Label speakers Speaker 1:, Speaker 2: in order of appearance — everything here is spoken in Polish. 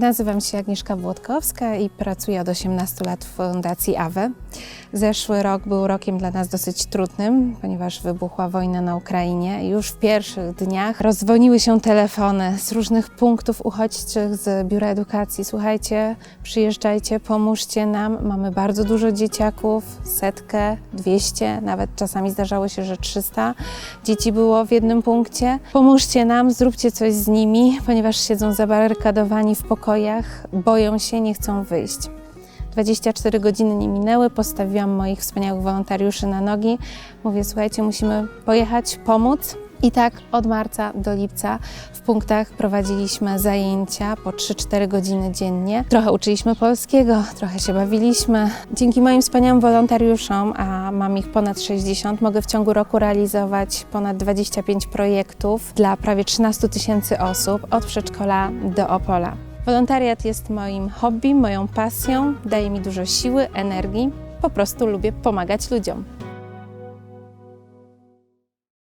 Speaker 1: Nazywam się Agnieszka Włodkowska i pracuję od 18 lat w Fundacji AWE. Zeszły rok był rokiem dla nas dosyć trudnym, ponieważ wybuchła wojna na Ukrainie. Już w pierwszych dniach rozdzwoniły się telefony z różnych punktów uchodźczych z Biura Edukacji. Słuchajcie, przyjeżdżajcie, pomóżcie nam. Mamy bardzo dużo dzieciaków, setkę, dwieście, nawet czasami zdarzało się, że 300 dzieci było w jednym punkcie. Pomóżcie nam, zróbcie coś z nimi, ponieważ siedzą zabarykadowani w pokojach, boją się, nie chcą wyjść. 24 godziny nie minęły, postawiłam moich wspaniałych wolontariuszy na nogi. Mówię, słuchajcie, musimy pojechać, pomóc. I tak od marca do lipca w punktach prowadziliśmy zajęcia po 3-4 godziny dziennie. Trochę uczyliśmy polskiego, trochę się bawiliśmy. Dzięki moim wspaniałym wolontariuszom, a mam ich ponad 60, mogę w ciągu roku realizować ponad 25 projektów dla prawie 13 tysięcy osób od przedszkola do Opola. Wolontariat jest moim hobby, moją pasją, daje mi dużo siły, energii. Po prostu lubię pomagać ludziom.